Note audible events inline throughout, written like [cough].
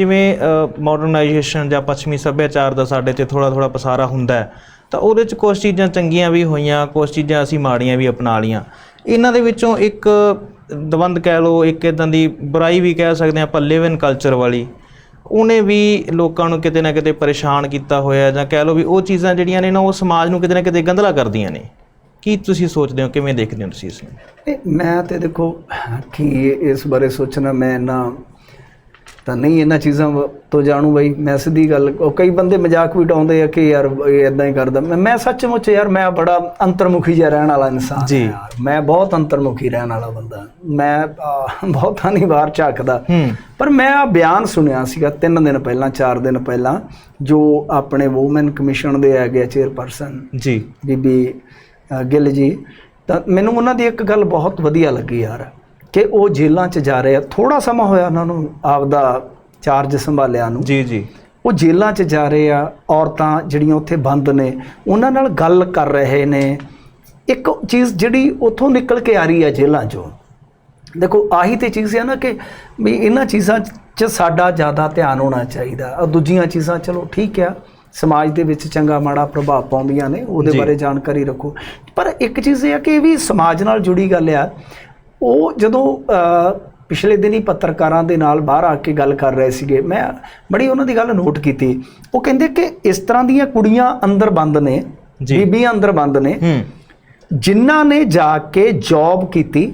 ਜਿਵੇਂ ਮਾਡਰਨਾਈਜੇਸ਼ਨ ਜਾਂ ਪੱਛਮੀ ਸੱਭਿਆਚਾਰ ਦਾ ਸਾਡੇ 'ਚ ਥੋੜਾ ਥੋੜਾ ਪਸਾਰਾ ਹੁੰਦਾ ਤਾਂ ਉਹਦੇ 'ਚ ਕੁਝ ਚੀਜ਼ਾਂ ਚੰਗੀਆਂ ਵੀ ਹੋਈਆਂ ਕੁਝ ਚੀਜ਼ਾਂ ਅਸੀਂ ਮਾੜੀਆਂ ਵੀ ਅਪਣਾ ਲਈਆਂ। ਇਹਨਾਂ ਦੇ ਵਿੱਚੋਂ ਇੱਕ ਦਵੰਦ ਕਹਿ ਲਓ, ਇੱਕ ਇਦਾਂ ਦੀ ਬੁਰਾਈ ਵੀ ਕਹਿ ਸਕਦੇ ਆਪਾਂ ਲਿਵ ਇਨ ਕਲਚਰ ਵਾਲੀ। ਉਹਨੇ ਵੀ ਲੋਕਾਂ ਨੂੰ ਕਿਤੇ ਨਾ ਕਿਤੇ ਪਰੇਸ਼ਾਨ ਕੀਤਾ ਹੋਇਆ ਜਾਂ ਕਹਿ ਲਓ ਵੀ ਉਹ ਚੀਜ਼ਾਂ ਜਿਹੜੀਆਂ ਨੇ ਨਾ, ਉਹ ਸਮਾਜ ਨੂੰ ਕਿਤੇ ਨਾ ਕਿਤੇ ਗੰਧਲਾ ਕਰਦੀਆਂ ਨੇ। ਕੀ ਤੁਸੀਂ ਸੋਚਦੇ ਹੋ, ਕਿਵੇਂ ਦੇਖਦੇ ਹੋ ਤੁਸੀਂ ਇਸ ਨੂੰ? ਮੈਂ ਤੇ ਦੇਖੋ, ਕਿ ਇਸ ਬਾਰੇ ਸੋਚਣਾ ਮੈਂ ਨਾ ਤਾਂ ਨਹੀਂ ਇਹਨਾਂ ਚੀਜ਼ਾਂ ਤੋਂ ਜਾਣੂ ਬਈ ਮੈਂ ਸਿੱਧੀ ਗੱਲ ਉਹ ਕਈ ਬੰਦੇ ਮਜ਼ਾਕ ਵੀ ਉਡਾਉਂਦੇ ਆ ਕਿ ਯਾਰ ਇਹ ਇਦਾਂ ਹੀ ਕਰਦਾ। ਮੈਂ ਮੈਂ ਸੱਚਮੁੱਚ ਯਾਰ ਮੈਂ ਬੜਾ ਅੰਤਰਮੁਖੀ ਜਿਹਾ ਰਹਿਣ ਵਾਲਾ ਇਨਸਾਨ। ਹਾਂ ਯਾਰ। ਮੈਂ ਬਹੁਤ ਅੰਤਰਮੁਖੀ ਰਹਿਣ ਵਾਲਾ ਬੰਦਾ। ਮੈਂ [laughs] ਬਹੁਤਾ ਨਹੀਂ ਬਾਹਰ ਝਾਕਦਾ। ਪਰ ਮੈਂ ਆ ਬਿਆਨ ਸੁਣਿਆ ਸੀਗਾ 3 ਦਿਨ ਪਹਿਲਾਂ 4 ਦਿਨ ਪਹਿਲਾਂ ਜੋ ਆਪਣੇ ਵੂਮਨ ਕਮਿਸ਼ਨ ਦੇ ਹੈਗੇ ਚੇਅਰਪਰਸਨ ਜੀ। ਬੀਬੀ ਗਿੱਲ ਜੀ। ਤਾਂ ਮੈਨੂੰ ਉਹਨਾਂ ਦੀ ਇੱਕ ਗੱਲ ਬਹੁਤ ਵਧੀਆ ਲੱਗੀ ਯਾਰ। ਕਿ ਉਹ ਜੇਲ੍ਹਾਂ 'ਚ ਜਾ ਰਹੇ ਆ। ਥੋੜਾ ਸਮਾਂ ਹੋਇਆ ਉਹਨਾਂ ਨੂੰ ਆਪਦਾ ਚਾਰਜ ਸੰਭਾਲਿਆ ਨੂੰ। ਜੀ ਜੀ। ਉਹ ਜੇਲ੍ਹਾਂ 'ਚ ਜਾ ਰਹੇ ਆ ਔਰਤਾਂ ਜਿਹੜੀਆਂ ਉੱਥੇ ਬੰਦ ਨੇ ਉਹਨਾਂ ਨਾਲ ਗੱਲ ਕਰ ਰਹੇ ਨੇ। ਇੱਕ ਚੀਜ਼ ਜਿਹੜੀ ਉੱਥੋਂ ਨਿਕਲ ਕੇ ਆ ਰਹੀ ਹੈ ਜੇਲ੍ਹਾਂ 'ਚੋਂ। ਦੇਖੋ ਆਹੀ ਤੇ ਚੀਜ਼ ਹੈ ਨਾ ਕਿ ਵੀ ਇਹਨਾਂ ਚੀਜ਼ਾਂ 'ਚ ਸਾਡਾ ਜ਼ਿਆਦਾ ਧਿਆਨ ਹੋਣਾ ਚਾਹੀਦਾ। ਔਰ ਦੂਜੀਆਂ ਚੀਜ਼ਾਂ ਚਲੋ ਠੀਕ ਆ ਸਮਾਜ ਦੇ ਵਿੱਚ ਚੰਗਾ ਮਾੜਾ ਪ੍ਰਭਾਵ ਪਾਉਂਦੀਆਂ ਨੇ ਉਹਦੇ। ਬਾਰੇ ਜਾਣਕਾਰੀ ਰੱਖੋ। ਪਰ ਇੱਕ ਚੀਜ਼ ਇਹ ਆ ਕਿ ਇਹ ਵੀ ਸਮਾਜ ਨਾਲ ਜੁੜੀ ਗੱਲ ਆ। ਉਹ ਜਦੋਂ ਪਿਛਲੇ ਦਿਨੀ ਪੱਤਰਕਾਰਾਂ ਦੇ ਨਾਲ ਬਾਹਰ ਆ ਕੇ ਗੱਲ ਕਰ ਰਹੇ ਸੀਗੇ ਮੈਂ ਬੜੀ ਉਹਨਾਂ ਦੀ ਗੱਲ ਨੋਟ ਕੀਤੀ। ਉਹ ਕਹਿੰਦੇ ਕਿ ਇਸ ਤਰ੍ਹਾਂ ਦੀਆਂ ਕੁੜੀਆਂ ਅੰਦਰ ਬੰਦ ਨੇ ਜੀ। ਬੀਬੀਆਂ ਅੰਦਰ ਬੰਦ ਨੇ। ਜਿਨ੍ਹਾਂ ਨੇ ਜਾ ਕੇ ਜੌਬ ਕੀਤੀ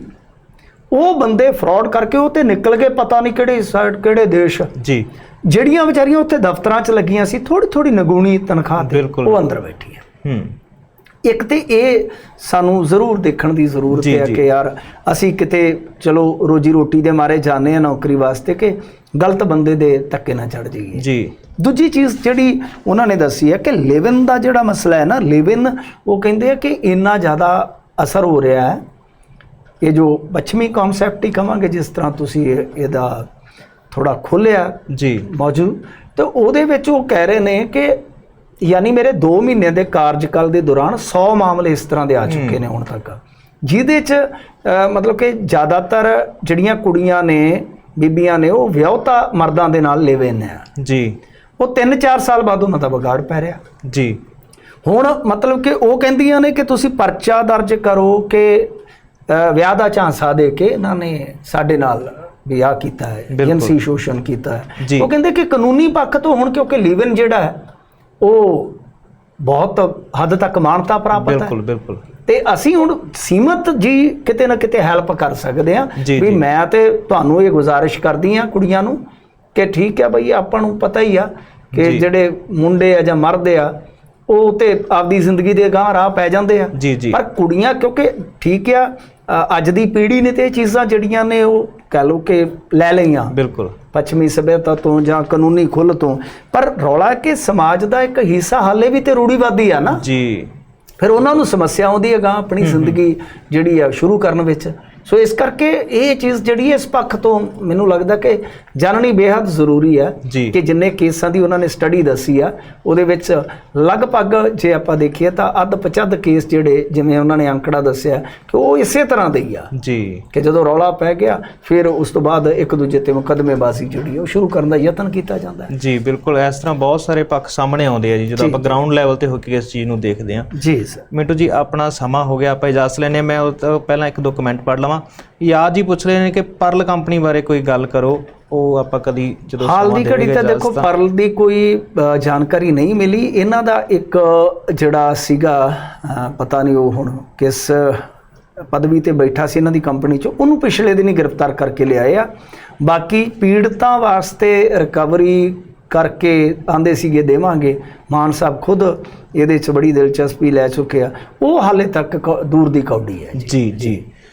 ਉਹ ਬੰਦੇ ਫਰਾਡ ਕਰਕੇ ਉਹ ਤੇ ਨਿਕਲ ਗਏ ਪਤਾ ਨਹੀਂ ਕਿਹੜੇ ਸਾਈਡ ਕਿਹੜੇ ਦੇਸ਼। ਜੀ। ਜਿਹੜੀਆਂ ਵਿਚਾਰੀਆਂ ਉੱਥੇ ਦਫ਼ਤਰਾਂ 'ਚ ਲੱਗੀਆਂ ਸੀ ਥੋੜੀ ਥੋੜੀ ਨਗੂਣੀ ਤਨਖਾਹ ਤੇ। ਉਹ ਅੰਦਰ ਬੈਠੀਆਂ। ਹੂੰ। ਇੱਕ ਤੇ ਇਹ ਸਾਨੂੰ ਜ਼ਰੂਰ ਦੇਖਣ ਦੀ ਜ਼ਰੂਰਤ ਹੈ। ਕਿ ਯਾਰ ਅਸੀਂ ਕਿਤੇ ਚਲੋ ਰੋਜੀ ਰੋਟੀ ਦੇ ਮਾਰੇ ਜਾਂਦੇ ਆ ਨੌਕਰੀ ਵਾਸਤੇ ਕਿ ਗਲਤ ਬੰਦੇ ਦੇ ਧੱਕੇ ਨਾ ਚੜ ਜਾਈਏ। ਜੀ। ਦੂਜੀ ਚੀਜ਼ ਜਿਹੜੀ ਉਹਨਾਂ ਨੇ ਦੱਸੀ ਹੈ ਕਿ ਲਿਵਨ ਦਾ ਜਿਹੜਾ ਮਸਲਾ ਹੈ ਨਾ ਲਿਵਨ ਉਹ ਕਹਿੰਦੇ ਆ ਕਿ ਇੰਨਾ ਜ਼ਿਆਦਾ ਅਸਰ ਹੋ ਰਿਹਾ ਹੈ। ਇਹ ਜੋ ਪੱਛਮੀ ਕਨਸੈਪਟ ਹੀ ਕਵਾਂਗੇ ਜਿਸ ਤਰ੍ਹਾਂ ਤੁਸੀਂ ਇਹ- ਇਹਦਾ ਥੋੜਾ ਖੋਲਿਆ ਜੀ। ਮੌਜੂਦ ਤੇ ਉਹਦੇ ਵਿੱਚ ਉਹ ਕਹਿ ਰਹੇ ਨੇ ਕਿ ਯਾਨੀ ਮੇਰੇ 2 ਮਹੀਨੇ ਦੇ ਕਾਰਜਕਾਲ ਦੇ ਦੌਰਾਨ 100 ਮਾਮਲੇ ਇਸ ਤਰ੍ਹਾਂ ਦੇ ਆ ਚੁੱਕੇ ਨੇ ਹੁਣ ਤੱਕ। ਜਿਹਦੇ ਚ ਮਤਲਬ ਕਿ ਜ਼ਿਆਦਾਤਰ ਜਿਹੜੀਆਂ ਕੁੜੀਆਂ ਨੇ ਬੀਬੀਆਂ ਨੇ ਉਹ ਵਿਆਹਤਾ ਮਰਦਾਂ ਦੇ ਨਾਲ ਲਿਵੇ ਨੇ। ਜੀ। ਉਹ 3-4 ਸਾਲ ਬਾਅਦ ਉਹਨਾਂ ਦਾ ਵਿਗਾੜ ਪੈ ਰਿਹਾ। ਜੀ। ਹੁਣ ਮਤਲਬ ਕਿ ਉਹ ਕਹਿੰਦੀਆਂ ਨੇ ਕਿ ਤੁਸੀਂ ਪਰਚਾ ਦਰਜ ਕਰੋ ਕਿ ਵਿਆਹ ਦਾ ਝਾਂਸਾ ਦੇ ਕੇ ਇਹਨਾਂ ਨੇ ਸਾਡੇ ਨਾਲ ਵਿਆਹ ਕੀਤਾ ਹੈ। ਜਿਨਸੀ ਸ਼ੋਸ਼ਣ ਕੀਤਾ ਹੈ। ਉਹ ਕਹਿੰਦੇ ਕਿ ਕਾਨੂੰਨੀ ਪੱਖ ਤੋਂ ਹੁਣ ਕਿਉਂਕਿ ਲਿਵਨ ਜਿਹੜਾ ਹੈ ਉਹ ਬਹੁਤ ਹੱਦ ਤੱਕ ਮਾਨਤਾ ਪ੍ਰਾਪਤ ਹੈ ਬਿਲਕੁਲ ਬਿਲਕੁਲ ਤੇ ਅਸੀਂ ਹੁਣ ਸੀਮਤ ਜੀ ਕਿਤੇ ਨਾ ਕਿਤੇ ਹੈਲਪ ਕਰ ਸਕਦੇ ਆ ਵੀ। ਮੈਂ ਤੇ ਤੁਹਾਨੂੰ ਇਹ ਗੁਜ਼ਾਰਿਸ਼ ਕਰਦੀ ਆ ਕੁੜੀਆਂ ਨੂੰ ਕਿ ਠੀਕ ਹੈ ਬਈ ਆਪਾਂ ਨੂੰ ਪਤਾ ਹੀ ਆ ਕਿ। ਜਿਹੜੇ ਮੁੰਡੇ ਆ ਜਾਂ ਮਰਦ ਆ ਉਹ ਤੇ ਆਪਦੀ ਜ਼ਿੰਦਗੀ ਦੇ ਗਾਂ ਰਾਹ ਪੈ ਜਾਂਦੇ ਆ। ਜੀ ਜੀ। ਪਰ ਕੁੜੀਆਂ ਕਿਉਂਕਿ ਠੀਕ ਆ ਅੱਜ ਦੀ ਪੀੜ੍ਹੀ ਨੇ ਤੇ ਇਹ ਚੀਜ਼ਾਂ ਜਿਹੜੀਆਂ ਨੇ ਉਹ ਕਹ ਲਓ ਕਿ ਲੈ ਲਈਆਂ। ਬਿਲਕੁਲ। ਪੱਛਮੀ ਸਭਿਅਤਾ ਤੋਂ ਜਾਂ ਕਾਨੂੰਨੀ ਖੁੱਲ ਤੋਂ। ਪਰ ਰੌਲਾ ਕਿ ਸਮਾਜ ਦਾ ਇੱਕ ਹਿੱਸਾ ਹਾਲੇ ਵੀ ਤੇ ਰੂੜੀਵਾਦੀ ਆ ਨਾ। ਜੀ। ਫਿਰ ਉਹਨਾਂ ਨੂੰ ਸਮੱਸਿਆ ਆਉਂਦੀ ਹੈ ਗਾਂ ਆਪਣੀ ਜ਼ਿੰਦਗੀ ਜਿਹੜੀ ਆ ਸ਼ੁਰੂ ਕਰਨ ਵਿੱਚ। ਸੋ ਇਸ ਕਰਕੇ ਇਹ ਚੀਜ਼ ਜਿਹੜੀ ਇਸ ਪੱਖ ਤੋਂ ਮੈਨੂੰ ਲੱਗਦਾ ਕਿ ਜਾਣਨੀ ਬੇहद ਜ਼ਰੂਰੀ ਹੈ। ਕਿ ਜਿੰਨੇ ਕੇਸਾਂ ਦੀ ਉਹਨਾਂ ਨੇ ਸਟੱਡੀ ਦੱਸੀ ਆ ਉਹਦੇ ਵਿੱਚ ਲਗਭਗ ਜੇ ਆਪਾਂ ਦੇਖੀਏ ਤਾਂ ਅੱਧ ਪਚੱਧ ਕੇਸ ਜਿਹੜੇ ਜਿਵੇਂ ਉਹਨਾਂ ਨੇ ਅੰਕੜਾ ਦੱਸਿਆ ਕਿ ਉਹ ਇਸੇ ਤਰ੍ਹਾਂ ਦੇ ਹੀ ਆ। ਜੀ। ਕਿ ਜਦੋਂ ਰੌਲਾ ਪੈ ਗਿਆ ਫਿਰ ਉਸ ਤੋਂ ਬਾਅਦ ਇੱਕ ਦੂਜੇ ਤੇ ਮੁਕੱਦਮੇਬਾਜ਼ੀ ਜਿਹੜੀ ਉਹ ਸ਼ੁਰੂ ਕਰਨ ਦਾ ਯਤਨ ਕੀਤਾ ਜਾਂਦਾ ਹੈ। ਜੀ ਬਿਲਕੁਲ। ਇਸ ਤਰ੍ਹਾਂ ਬਹੁਤ ਸਾਰੇ ਪੱਖ ਸਾਹਮਣੇ ਆਉਂਦੇ ਆ ਜੀ ਜਦੋਂ। ਆਪਾਂ ਗਰਾਊਂਡ ਲੈਵਲ ਤੇ ਹੋ ਕੇ ਇਸ ਚੀਜ਼ ਨੂੰ ਦੇਖਦੇ ਆ। ਜੀ ਸਰ। ਮਿੰਟੂ ਜੀ ਆਪਣਾ ਸਮਾਂ ਹੋ ਗਿਆ ਆਪਾਂ ਇਜਾਜ਼ਤ ਲੈਨੇ ਮੈਂ ਉਹ ਪਹਿਲਾਂ ਇੱਕ ਦੋ ਕਮੈਂਟ ਪੜ੍ਹ ਲਵਾਂ। ਯਾਦ ਜੀ ਪੁੱਛ ਰਹੇ ਨੇ ਕਿ ਪਰਲ ਕੰਪਨੀ ਬਾਰੇ ਕੋਈ ਗੱਲ ਕਰੋ। ਉਹ ਆਪਾਂ ਕਦੀ ਜਦੋਂ ਹਾਲ ਦੀ ਘੜੀ ਤਾਂ ਦੇਖੋ ਪਰਲ ਦੀ ਕੋਈ ਜਾਣਕਾਰੀ ਨਹੀਂ ਮਿਲੀ। ਇਹਨਾਂ ਦਾ ਇੱਕ ਜਿਹੜਾ ਸੀਗਾ ਪਤਾ ਨਹੀਂ ਉਹ ਹੁਣ ਕਿਸ ਪਦਵੀ ਤੇ ਬੈਠਾ ਸੀ ਇਹਨਾਂ ਦੀ ਕੰਪਨੀ 'ਚ। ਉਹਨੂੰ ਪਿਛਲੇ ਦਿਨ ਹੀ ਗ੍ਰਿਫਤਾਰ ਕਰਕੇ ਲਿਆਏ ਆ। ਬਾਕੀ ਪੀੜਤਾਂ ਵਾਸਤੇ ਰਿਕਵਰੀ ਕਰਕੇ ਆਂਦੇ ਸੀਗੇ ਦੇਵਾਂਗੇ। ਮਾਨ ਸਾਹਿਬ ਖੁਦ ਇਹਦੇ 'ਚ ਬੜੀ ਦਿਲਚਸਪੀ ਲੈ ਚੁੱਕੇ ਆ। ਉਹ ਹਾਲੇ ਤੱਕ ਦੂਰ ਦੀ ਕੌਡੀ ਹੈ ਜੀ ਜੀ।